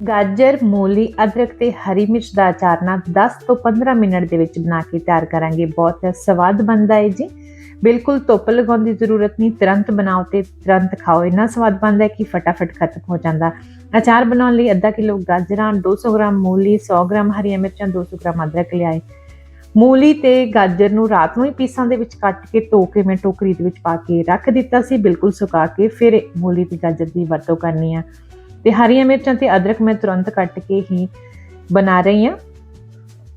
ਗਾਜਰ, ਮੂਲੀ, ਅਦਰਕ ਤੇ ਹਰੀ ਮਿਰਚ ਦਾ ਅਚਾਰ ਨਾਲ 10 ਤੋਂ 15 ਮਿੰਟ ਦੇ ਵਿੱਚ ਬਣਾ ਕੇ ਤਿਆਰ ਕਰਾਂਗੇ। ਬਹੁਤ ਸਵਾਦ ਬਣਦਾ ਹੈ ਜੀ। ਬਿਲਕੁਲ ਧੁੱਪ ਲਗਾਉਣ ਦੀ ਜ਼ਰੂਰਤ ਨਹੀਂ। ਤੁਰੰਤ ਬਣਾਓ ਤੇ ਤੁਰੰਤ ਖਾਓ। ਇੰਨਾ ਸਵਾਦ ਬਣਦਾ ਹੈ ਕਿ ਫਟਾਫਟ ਖਤਮ ਹੋ ਜਾਂਦਾ। ਅਚਾਰ ਬਣਾਉਣ ਲਈ ਅੱਧਾ ਕਿਲੋ ਗਾਜਰਾਂ 200 ਗ੍ਰਾਮ ਮੂਲੀ 100 ਗ੍ਰਾਮ ਹਰੀਆਂ ਮਿਰਚਾਂ 200 ਗ੍ਰਾਮ ਅਦਰਕ ਲਿਆਏ। ਮੂਲੀ ਤੇ ਗਾਜਰ ਨੂੰ ਰਾਤ ਨੂੰ ਹੀ ਪੀਸਾਂ ਦੇ ਵਿੱਚ ਕੱਟ ਕੇ ਧੋ ਕੇ ਮੈਂ ਟੋਕਰੀ ਦੇ ਵਿੱਚ ਪਾ ਕੇ ਰੱਖ ਦਿੱਤਾ ਸੀ। ਬਿਲਕੁਲ ਸੁਕਾ ਕੇ ਫਿਰ ਮੂਲੀ ਤੇ ਗਾਜਰ ਦੀ ਵਰਤੋਂ ਕਰਨੀ ਆ। ਤੇ ਹਰੀਆਂ ਮਿਰਚਾਂ ਤੇ ਅਦਰਕ ਮੈਂ ਤੁਰੰਤ ਕੱਟ ਕੇ ਹੀ ਬਣਾ ਰਹੀ ਹਾਂ।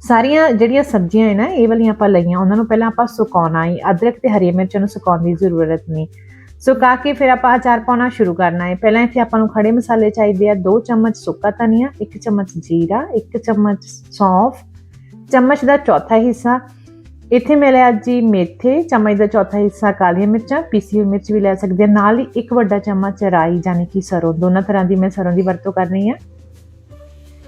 ਸਾਰੀਆਂ ਜਿਹੜੀਆਂ ਸਬਜ਼ੀਆਂ ਹੈ ਨਾ, ਇਹ ਵਾਲੀਆਂ ਆਪਾਂ ਲਈਆਂ, ਉਹਨਾਂ ਨੂੰ ਪਹਿਲਾਂ ਆਪਾਂ ਸੁਕਾਉਣਾ ਹੈ। ਅਦਰਕ ਤੇ ਹਰੀਆਂ ਮਿਰਚਾਂ ਨੂੰ ਸੁਕਾਉਣ ਦੀ ਜ਼ਰੂਰਤ ਨਹੀਂ। ਸੁਕਾ ਕੇ ਫਿਰ ਆਪਾਂ ਅਚਾਰ ਪਾਉਣਾ ਸ਼ੁਰੂ ਕਰਨਾ ਹੈ। ਪਹਿਲਾਂ ਇੱਥੇ ਆਪਾਂ ਨੂੰ ਖੜੇ ਮਸਾਲੇ ਚਾਹੀਦੇ ਆ। 2 ਚਮਚ ਸੁੱਕਾ ਧਨੀਆ 1 ਚਮਚ ਜੀਰਾ 1 ਚਮਚ ਸੌਂਫ, ਚਮਚ ਦਾ ਚੌਥਾ ਹਿੱਸਾ ਇੱਥੇ ਮੈਂ ਲਿਆ ਜੀ ਮੇਥੇ, ਚਮਚ ਦਾ ਚੌਥਾ ਹਿੱਸਾ ਕਾਲੀਆਂ ਮਿਰਚਾਂ ਪੀਸੀ ਹੋਈ ਮਿਰਚ ਵੀ ਲੈ ਸਕਦੇ ਆ ਨਾਲ ਹੀ ਇੱਕ ਵੱਡਾ ਚਮਚ ਰਾਈ ਯਾਨੀ ਕਿ ਸਰੋਂ, ਦੋਨਾਂ ਤਰ੍ਹਾਂ ਦੀ ਮੈਂ ਸਰੋਂ ਦੀ ਵਰਤੋਂ ਕਰਨੀ ਆ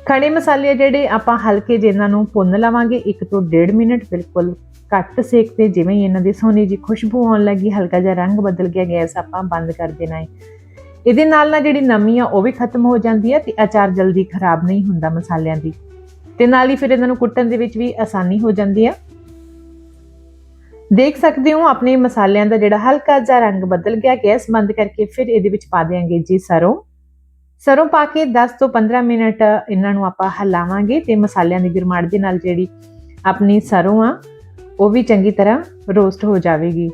ਖੜੇ ਮਸਾਲੇ ਆ ਜਿਹੜੇ ਆਪਾਂ ਹਲਕੇ ਜਿਹੇ ਇਹਨਾਂ ਨੂੰ ਭੁੰਨ ਲਵਾਂਗੇ 1 ਤੋਂ 1.5 ਮਿੰਟ ਬਿਲਕੁਲ ਘੱਟ ਸੇਕ ਤੇ ਜਿਵੇਂ ਹੀ ਇਹਨਾਂ ਦੀ ਸੋਹਣੀ ਜੀ ਖੁਸ਼ਬੂ ਆਉਣ ਲੱਗੀ, ਹਲਕਾ ਜਿਹਾ ਰੰਗ ਬਦਲ ਗਿਆ, ਗੈਸ ਆਪਾਂ ਬੰਦ ਕਰ ਦੇਣਾ ਹੈ। ਇਹਦੇ ਨਾਲ ਨਾ ਜਿਹੜੀ ਨਮੀ ਆ, ਉਹ ਵੀ ਖਤਮ ਹੋ ਜਾਂਦੀ ਹੈ ਤੇ ਅਚਾਰ ਜਲਦੀ ਖਰਾਬ ਨਹੀਂ ਹੁੰਦਾ ਮਸਾਲਿਆਂ ਦੀ। ਤੇ ਨਾਲ ਹੀ ਫਿਰ ਇਹਨਾਂ ਨੂੰ ਕੁੱਟਣ ਦੇ ਵਿੱਚ ਵੀ ਆਸਾਨੀ ਹੋ ਜਾਂਦੀ ਹੈ ਦੇਖ ਸਕਦੇ ਹੋ, ਆਪਣੇ ਮਸਾਲਿਆਂ ਦਾ ਜਿਹੜਾ ਹਲਕਾ ਜਿਹਾ ਰੰਗ ਬਦਲ ਗਿਆ ਗੈਸ ਬੰਦ ਕਰਕੇ ਫਿਰ ਇਹਦੇ ਵਿੱਚ ਪਾ ਦੇਾਂਗੇ ਜੀ ਸਰੋਂ। ਸਰੋਂ ਪਾ ਕੇ 10 ਤੋਂ 15 ਮਿੰਟ ਇਹਨਾਂ ਨੂੰ ਆਪਾਂ ਹਲਾਵਾਂਗੇ ਤੇ ਮਸਾਲਿਆਂ ਦੀ ਗਰਮਾੜ ਦੇ ਨਾਲ ਜਿਹੜੀ ਆਪਣੀ ਸਰੋਂ ਆ, ਉਹ ਵੀ ਚੰਗੀ ਤਰ੍ਹਾਂ ਰੋਸਟ ਹੋ ਜਾਵੇਗੀ।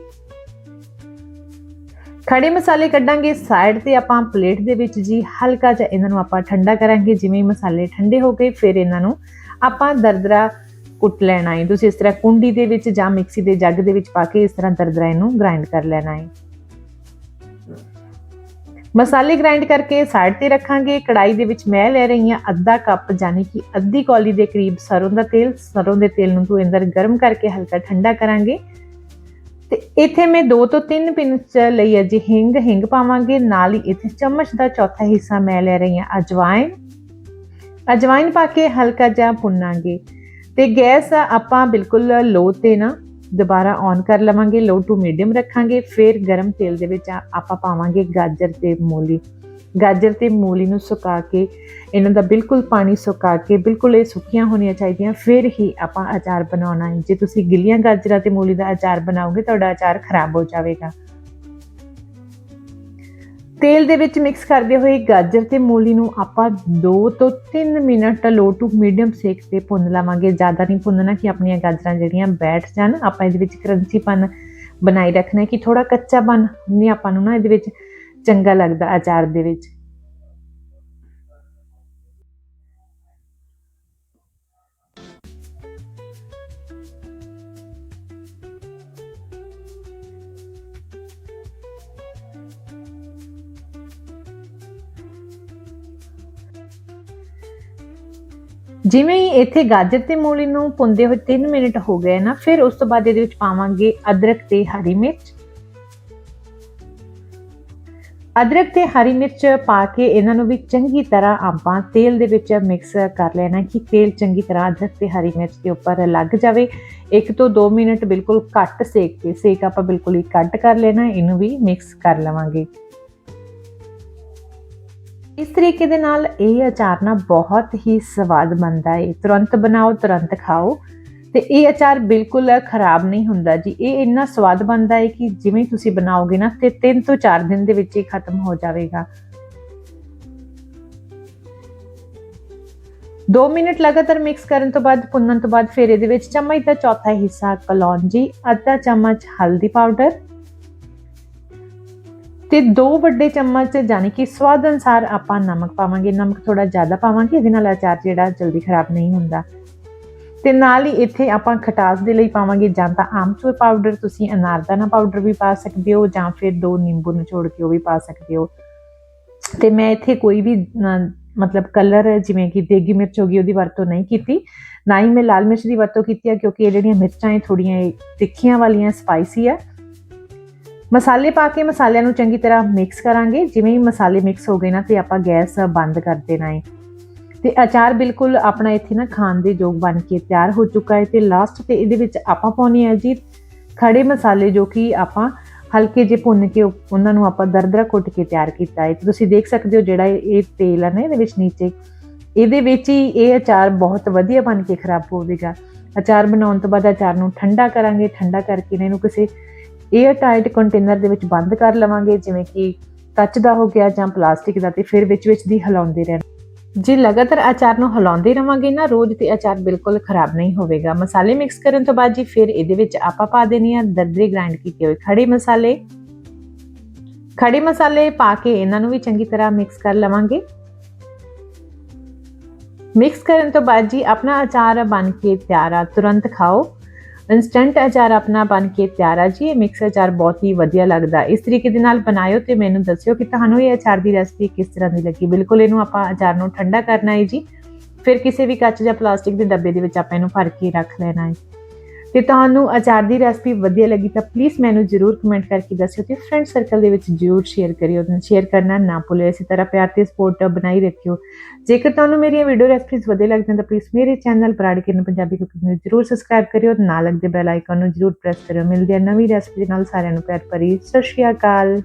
ਖੜੇ ਮਸਾਲੇ ਕੱਢਾਂਗੇ, ਸਾਈਡ ਤੇ ਆਪਾਂ ਪਲੇਟ ਦੇ ਵਿੱਚ ਜੀ ਹਲਕਾ ਜਿਹਾ ਇਹਨਾਂ ਨੂੰ ਆਪਾਂ ਠੰਡਾ ਕਰਾਂਗੇ, ਜਿਵੇਂ ਮਸਾਲੇ ਠੰਡੇ ਹੋ ਗਏ, ਫਿਰ ਇਹਨਾਂ ਨੂੰ ਆਪਾਂ ਦਰਦਰਾ ਕੁੱਟ ਲੈਣਾ ਹੈ ਤੁਸੀਂ ਇਸ ਤਰ੍ਹਾਂ ਕੁੰਡੀ ਦੇ ਵਿੱਚ ਜਾਂ ਮਿਕਸੀ ਦੇ ਜੱਗ ਦੇ ਵਿੱਚ ਪਾ ਕੇ ਇਸ ਤਰ੍ਹਾਂ ਦਰਦਰਾ ਇਹਨੂੰ ਗ੍ਰਾਈਂਡ ਕਰ ਲੈਣਾ ਹੈ ਮਸਾਲੇ ਗ੍ਰਾਈਂਡ ਕਰਕੇ ਸਾਈਡ ਤੇ ਰੱਖਾਂਗੇ। ਕੜਾਈ ਦੇ ਵਿੱਚ ਮੈਂ ਲੈ ਰਹੀ ਹਾਂ ਅੱਧਾ ਕੱਪ ਯਾਨੀ ਕਿ ਅੱਧੀ ਕੌਲੀ ਦੇ ਕਰੀਬ ਸਰੋਂ ਦਾ ਤੇਲ। ਸਰੋਂ ਦੇ ਤੇਲ ਨੂੰ ਤੋਂ ਅੰਦਰ ਗਰਮ ਕਰਕੇ ਹਲਕਾ ਠੰਡਾ ਕਰਾਂਗੇ। ਤੇ ਇੱਥੇ ਮੈਂ 2 ਤੋਂ 3 ਪਿੰਚ ਲਈ ਅਜੇ ਹਿੰਗ। ਹਿੰਗ ਪਾਵਾਂਗੇ। ਨਾਲ ਹੀ ਇੱਥੇ ਚਮਚ ਦਾ ਚੌਥਾ ਹਿੱਸਾ ਮੈਂ ਲੈ ਰਹੀ ਹਾਂ ਅਜਵਾਇਨ ਅਜਵਾਇਨ ਪਾ ਕੇ ਹਲਕਾ ਜਿਹਾ ਭੁੰਨਾਂਗੇ। ਤੇ ਗੈਸ ਆਪਾਂ ਬਿਲਕੁਲ ਲੋ ਤੇ ਨਾ ਦੁਬਾਰਾ ਔਨ ਕਰ ਲਵਾਂਗੇ ਲੋ ਟੂ ਮੀਡੀਅਮ ਰੱਖਾਂਗੇ, ਫਿਰ ਗਰਮ ਤੇਲ ਦੇ ਵਿੱਚ ਆਪਾਂ ਪਾਵਾਂਗੇ ਗਾਜਰ ਤੇ ਮੂਲੀ। ਗਾਜਰ ਤੇ ਮੂਲੀ ਨੂੰ ਸੁਕਾ ਕੇ, ਇਹਨਾਂ ਦਾ ਬਿਲਕੁਲ ਪਾਣੀ ਸੁਕਾ ਕੇ, ਬਿਲਕੁਲ ਇਹ ਸੁੱਕੀਆਂ ਹੋਣੀਆਂ ਚਾਹੀਦੀਆਂ, ਫਿਰ ਹੀ ਆਪਾਂ ਅਚਾਰ ਬਣਾਉਣਾ ਹੈ। ਜੇ ਤੁਸੀਂ ਗਿੱਲੀਆਂ ਗਾਜਰਾਂ ਤੇ ਮੂਲੀ ਦਾ ਅਚਾਰ ਬਣਾਓਗੇ, ਤੁਹਾਡਾ ਅਚਾਰ ਖਰਾਬ ਹੋ ਜਾਵੇਗਾ। ਤੇਲ ਦੇ ਵਿੱਚ ਮਿਕਸ ਕਰਦੇ ਹੋਏ ਗਾਜਰ ਤੇ ਮੂਲੀ ਨੂੰ ਆਪਾਂ 2 ਤੋਂ 3 ਮਿੰਟ ਲੋ ਟੂ ਮੀਡੀਅਮ ਸੇਕ ਤੇ ਭੁੰਨ ਲਵਾਂਗੇ। ਜ਼ਿਆਦਾ ਨਹੀਂ ਭੁੰਨਣਾ ਕਿ ਆਪਣੀਆਂ ਗਾਜਰਾਂ ਜਿਹੜੀਆਂ ਬੈਠ ਜਾਣ। ਆਪਾਂ ਇਹਦੇ ਵਿੱਚ ਕਰੰਚੀਪਨ ਬਣਾਈ ਰੱਖਣਾ ਕਿ ਥੋੜਾ ਕੱਚਾਪਨ ਨਹੀਂ ਆਪਾਂ ਨੂੰ ਨਾ ਇਹਦੇ ਵਿੱਚ ਚੰਗਾ ਲੱਗਦਾ ਅਚਾਰ ਦੇ ਵਿੱਚ। ਜਿਵੇਂ ਹੀ ਇੱਥੇ ਗਾਜਰ ਤੇ ਮੂਲੀ ਨੂੰ ਪੁੰਦੇ ਹੋਏ 3 ਮਿੰਟ ਹੋ ਗਏ ਨਾ, ਫਿਰ ਉਸ ਤੋਂ ਬਾਅਦ ਇਹਦੇ ਵਿੱਚ ਪਾਵਾਂਗੇ ਅਦਰਕ ਤੇ ਹਰੀ ਮਿਰਚ। ਅਦਰਕ ਤੇ ਹਰੀ ਮਿਰਚ ਪਾ ਕੇ ਇਹਨਾਂ ਨੂੰ ਵੀ ਚੰਗੀ ਤਰ੍ਹਾਂ ਆਪਾਂ ਤੇਲ ਦੇ ਵਿੱਚ ਮਿਕਸ ਕਰ ਲੈਣਾ ਕਿ ਤੇਲ ਚੰਗੀ ਤਰ੍ਹਾਂ ਅਦਰਕ ਤੇ ਹਰੀ ਮਿਰਚ ਦੇ ਉੱਪਰ ਲੱਗ ਜਾਵੇ। ਇੱਕ ਤੋਂ 2 ਮਿੰਟ ਬਿਲਕੁਲ ਘੱਟ ਸੇਕ ਤੇ, ਸੇਕ ਆਪਾਂ ਬਿਲਕੁਲ ਹੀ ਕੱਟ ਕਰ ਲੈਣਾ, ਇਹਨੂੰ ਵੀ ਮਿਕਸ ਕਰ ਲਵਾਂਗੇ। ਇਸ ਤਰੀਕੇ ਦੇ ਨਾਲ ਇਹ ਅਚਾਰ ਨਾ ਬਹੁਤ ਹੀ ਸਵਾਦ ਬਣਦਾ ਹੈ। ਤੁਰੰਤ ਬਣਾਓ, ਤੁਰੰਤ ਖਾਓ। ਤੇ ਇਹ ਅਚਾਰ ਬਿਲਕੁਲ ਖਰਾਬ ਨਹੀਂ ਹੁੰਦਾ ਜੀ। ਇਹ ਇੰਨਾ ਸਵਾਦ ਬਣਦਾ ਹੈ ਕਿ ਜਿਵੇਂ ਤੁਸੀਂ ਬਣਾਓਗੇ ਨਾ, ਤੇ 3 ਤੋਂ 4 ਦਿਨ ਦੇ ਵਿੱਚ ਹੀ ਖਤਮ ਹੋ ਜਾਵੇਗਾ। 2 ਮਿੰਟ ਲਗਾਤਾਰ ਮਿਕਸ ਕਰਨ ਤੋਂ ਬਾਅਦ, ਭੁੰਨਣ ਤੋਂ ਬਾਅਦ ਫਿਰ ਇਹਦੇ ਵਿੱਚ ਚਮਚ ਦਾ ਚੌਥਾ ਹਿੱਸਾ ਕਲੌਂਜੀ, ਅੱਧਾ ਚਮਚ ਹਲਦੀ ਪਾਊਡਰ ਤੇ ਦੋ ਵੱਡੇ ਚਮਚ ਯਾਨੀ ਕਿ ਸਵਾਦ ਅਨਸਾਰ ਆਪਾਂ ਨਮਕ ਪਾਵਾਂਗੇ। ਨਮਕ ਥੋੜਾ ਜ਼ਿਆਦਾ ਪਾਵਾਂਗੇ, ਇਹਦੇ ਨਾਲ ਅਚਾਰ ਜਿਹੜਾ ਜਲਦੀ ਖਰਾਬ ਨਹੀਂ ਹੁੰਦਾ। ਤੇ ਨਾਲ ਹੀ ਇੱਥੇ ਆਪਾਂ ਖਟਾਸ ਦੇ ਲਈ ਪਾਵਾਂਗੇ ਜਾਂ ਤਾਂ ਆਮਚੂਰ ਪਾਊਡਰ ਤੁਸੀਂ ਅਨਾਰਦਾਨਾ ਪਾਊਡਰ ਵੀ ਪਾ ਸਕਦੇ ਹੋ ਜਾਂ ਫਿਰ ਦੋ ਨਿੰਬੂ ਨਿਚੋੜ ਕੇ ਉਹ ਵੀ ਪਾ ਸਕਦੇ ਹੋ। ਤੇ ਮੈਂ ਇੱਥੇ ਕੋਈ ਵੀ ਮਤਲਬ ਕਲਰ ਜਿਵੇਂ ਕਿ ਦੇਗੀ ਮਿਰਚ ਹੋ ਗਈ, ਉਹਦੀ ਵਰਤੋਂ ਨਹੀਂ ਕੀਤੀ। ਨਾ ਹੀ ਮੈਂ ਲਾਲ ਮਿਰਚ ਦੀ ਵਰਤੋਂ ਕੀਤੀ ਹੈ ਕਿਉਂਕਿ ਇਹ ਜਿਹੜੀਆਂ ਮਿਰਚਾਂ ਇਹ ਥੋੜੀਆਂ ਤਿੱਖੀਆਂ ਵਾਲੀਆਂ ਸਪਾਈਸੀ ਆ। ਮਸਾਲੇ ਪਾ ਕੇ ਮਸਾਲਿਆਂ ਨੂੰ ਚੰਗੀ ਤਰ੍ਹਾਂ ਮਿਕਸ ਕਰਾਂਗੇ। ਜਿਵੇਂ ਹੀ ਮਸਾਲੇ ਮਿਕਸ ਹੋ ਗਏ ਨਾ, ਤੇ ਆਪਾਂ ਗੈਸ ਬੰਦ ਕਰ ਦੇਣਾ ਹੈ ਤੇ ਅਚਾਰ ਬਿਲਕੁਲ ਆਪਣਾ ਇੱਥੇ ਨਾ ਖਾਣ ਦੇ ਯੋਗ ਬਣ ਕੇ ਤਿਆਰ ਹੋ ਚੁੱਕਾ ਹੈ ਤੇ ਲਾਸਟ ਤੇ ਇਹਦੇ ਵਿੱਚ ਆਪਾਂ ਪਾਉਣੀ ਹੈ ਜੀ ਖੜੇ ਮਸਾਲੇ ਜੋ ਕਿ ਆਪਾਂ ਹਲਕੇ ਜਿਹੇ ਭੁੰਨ ਕੇ ਉਹਨਾਂ ਨੂੰ ਆਪਾਂ ਦਰਦਰਾ ਕੁੱਟ ਕੇ ਤਿਆਰ ਕੀਤਾ ਹੈ ਤੁਸੀਂ ਦੇਖ ਸਕਦੇ ਹੋ ਜਿਹੜਾ ਇਹ ਤੇਲ ਹੈ ਨਾ ਇਹਦੇ ਵਿੱਚ ਨੀਚੇ। ਇਹਦੇ ਵਿੱਚ ਹੀ ਇਹ ਅਚਾਰ ਬਹੁਤ ਵਧੀਆ ਬਣ ਕੇ ਖਰਾਬ ਹੋਵੇਗਾ। ਅਚਾਰ ਬਣਾਉਣ ਤੋਂ ਬਾਅਦ ਅਚਾਰ ਨੂੰ ਠੰਡਾ ਕਰਾਂਗੇ। ਠੰਡਾ ਕਰਕੇ ਇਹਨੂੰ ਕਿਸੇ 에ਅਰ ਟਾਈਟ ਕੰਟੇਨਰ ਦੇ ਵਿੱਚ ਬੰਦ ਕਰ ਲਵਾਂਗੇ, ਜਿਵੇਂ ਕਿ ਕੱਚ ਦਾ ਹੋ ਗਿਆ ਜਾਂ ਪਲਾਸਟਿਕ ਦਾ, ਤੇ ਫਿਰ ਵਿੱਚ ਵਿੱਚ ਦੀ ਹਿਲਾਉਂਦੇ ਰਹਿਣਾ। ਜੇ ਲਗਾਤਾਰ ਅਚਾਰ ਨੂੰ ਹਿਲਾਉਂਦੇ ਰਵਾਂਗੇ ਨਾ, ਰੋਜ਼ ਤੇ ਅਚਾਰ ਬਿਲਕੁਲ ਖਰਾਬ ਨਹੀਂ ਹੋਵੇਗਾ। ਮਸਾਲੇ ਮਿਕਸ ਕਰਨ ਤੋਂ ਬਾਅਦ ਜੀ ਫਿਰ ਇਹਦੇ ਵਿੱਚ ਆਪਾਂ ਪਾ ਦੇਣੀ ਆ ਦਰਦਰੇ ਗ੍ਰਾਈਂਡ ਕੀਤੇ ਹੋਏ ਖੜੇ ਮਸਾਲੇ। ਖੜੇ ਮਸਾਲੇ ਪਾ ਕੇ ਇਹਨਾਂ ਨੂੰ ਵੀ ਚੰਗੀ ਤਰ੍ਹਾਂ ਮਿਕਸ ਕਰ ਲਵਾਂਗੇ। ਮਿਕਸ ਕਰਨ ਤੋਂ ਬਾਅਦ ਜੀ ਆਪਣਾ ਅਚਾਰ ਬਣ ਕੇ ਤਿਆਰ ਆ। ਤੁਰੰਤ ਖਾਓ। ਇਨਸਟੈਂਟ ਅਚਾਰ ਆਪਣਾ ਬਣ ਕੇ ਤਿਆਰ ਆ ਜੀ। ਇਹ ਮਿਕਸ ਅਚਾਰ ਬਹੁਤ ਹੀ ਵਧੀਆ ਲੱਗਦਾ। ਇਸ ਤਰੀਕੇ ਦੇ ਨਾਲ ਬਣਾਇਓ ਤੇ ਮੈਨੂੰ ਦੱਸਿਓ ਕਿ ਤੁਹਾਨੂੰ ਇਹ ਅਚਾਰ ਦੀ ਰੈਸਪੀ ਕਿਸ ਤਰ੍ਹਾਂ ਦੀ ਲੱਗੀ। ਬਿਲਕੁਲ ਇਹਨੂੰ ਆਪਾਂ ਅਚਾਰ ਨੂੰ ਠੰਡਾ ਕਰਨਾ ਹੈ ਜੀ। ਫਿਰ ਕਿਸੇ ਵੀ ਕੱਚ ਜਾਂ ਪਲਾਸਟਿਕ ਦੇ ਡੱਬੇ ਦੇ ਵਿੱਚ ਆਪਾਂ ਇਹਨੂੰ ਭਰ ਕੇ ਰੱਖ ਲੈਣਾ ਹੈ। ਤੇ ਤੁਹਾਨੂੰ ਅਚਾਰ ਦੀ ਰੈਸਪੀ ਵਧੀਆ ਲੱਗੀ ਤਾਂ ਪਲੀਜ਼ ਮੈਨੂੰ ਜਰੂਰ ਕਮੈਂਟ ਕਰਕੇ ਦੱਸਿਓ ਤੇ ਫਰੈਂਡ ਸਰਕਲ ਦੇ ਵਿੱਚ ਜਰੂਰ ਸ਼ੇਅਰ ਕਰਿਓ ਤੇ ਸ਼ੇਅਰ ਕਰਨਾ ਨਾ ਭੁੱਲਿਓ, ਇਸੇ ਤਰ੍ਹਾਂ ਪਿਆਰ ਤੇ ਸਪੋਰਟ ਬਣਾਈ ਰੱਖਿਓ। ਜੇਕਰ ਤੁਹਾਨੂੰ ਮੇਰੀਆਂ ਵੀਡੀਓ ਰੈਸਪੀਜ਼ ਵਧੀਆ ਲੱਗਦੀਆਂ ਤਾਂ ਪਲੀਜ਼ ਮੇਰੇ ਚੈਨਲ ਪਰਾੜੀ ਕਿਰਨ ਪੰਜਾਬੀ ਕੁਕਿੰਗ ਨੂੰ ਜਰੂਰ ਸਬਸਕ੍ਰਾਈਬ ਕਰਿਓ ਤੇ ਨਾਲ ਲੱਗਦੇ ਬੈਲ ਆਈਕਨ ਨੂੰ ਜਰੂਰ ਪ੍ਰੈਸ ਕਰਿਓ। ਮਿਲਦੇ ਆ ਨਵੀਂ ਰੈਸਪੀ ਦੇ ਨਾਲ ਸਾਰਿਆਂ ਨੂੰ ਪਿਆਰ ਭਰੀ, ਸਤਿ ਸ਼੍ਰੀ ਅਕਾਲ।